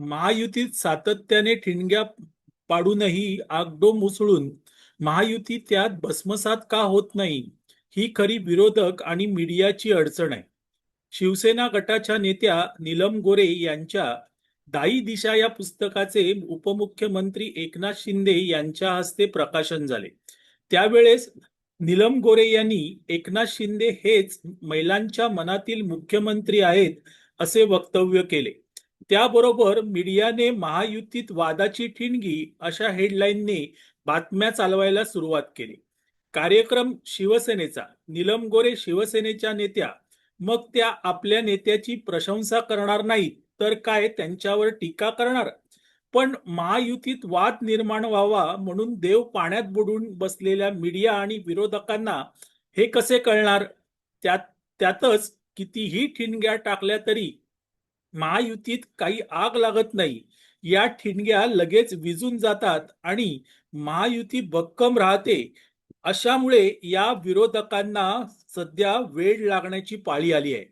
महायुतीत सातत्याने ठिणग्या पाडूनही आगडो उसळून महायुती त्यात भस्मसात का होत नाही ही खरी विरोधक आणि मीडियाची अडचण आहे. शिवसेना गटाच्या नेत्या नीलम गोरे यांच्या दाई दिशा या पुस्तकाचे उपमुख्यमंत्री एकनाथ शिंदे यांच्या हस्ते प्रकाशन झाले. त्यावेळेस नीलम गोरे यांनी एकनाथ शिंदे हेच महिलांच्या मनातील मुख्यमंत्री आहेत असे वक्तव्य केले. त्याबरोबर मीडियाने महायुतीत वादाची ठिणगी अशा हेडलाईनने बातम्या चालवायला सुरुवात केली. कार्यक्रम शिवसेनेचा निलम गोरे शिवसेनेच्या नेत्या मग त्या आपल्या नेत्याची प्रशंसा करणार नाहीत तर काय त्यांच्यावर टीका करणार? पण महायुतीत वाद निर्माण व्हावा म्हणून देव पाण्यात बुडून बसलेल्या मीडिया आणि विरोधकांना हे कसे कळणार? त्यात त्यातच कितीही ठिणग्या टाकल्या तरी महायुतीत काही आग लागत नाही. या ठिणग्या लगेच विजून जातात आणि महायुती भक्कम राहते. अशामुळे या विरोधकांना सध्या वेळ लागण्याची पाळी आली आहे.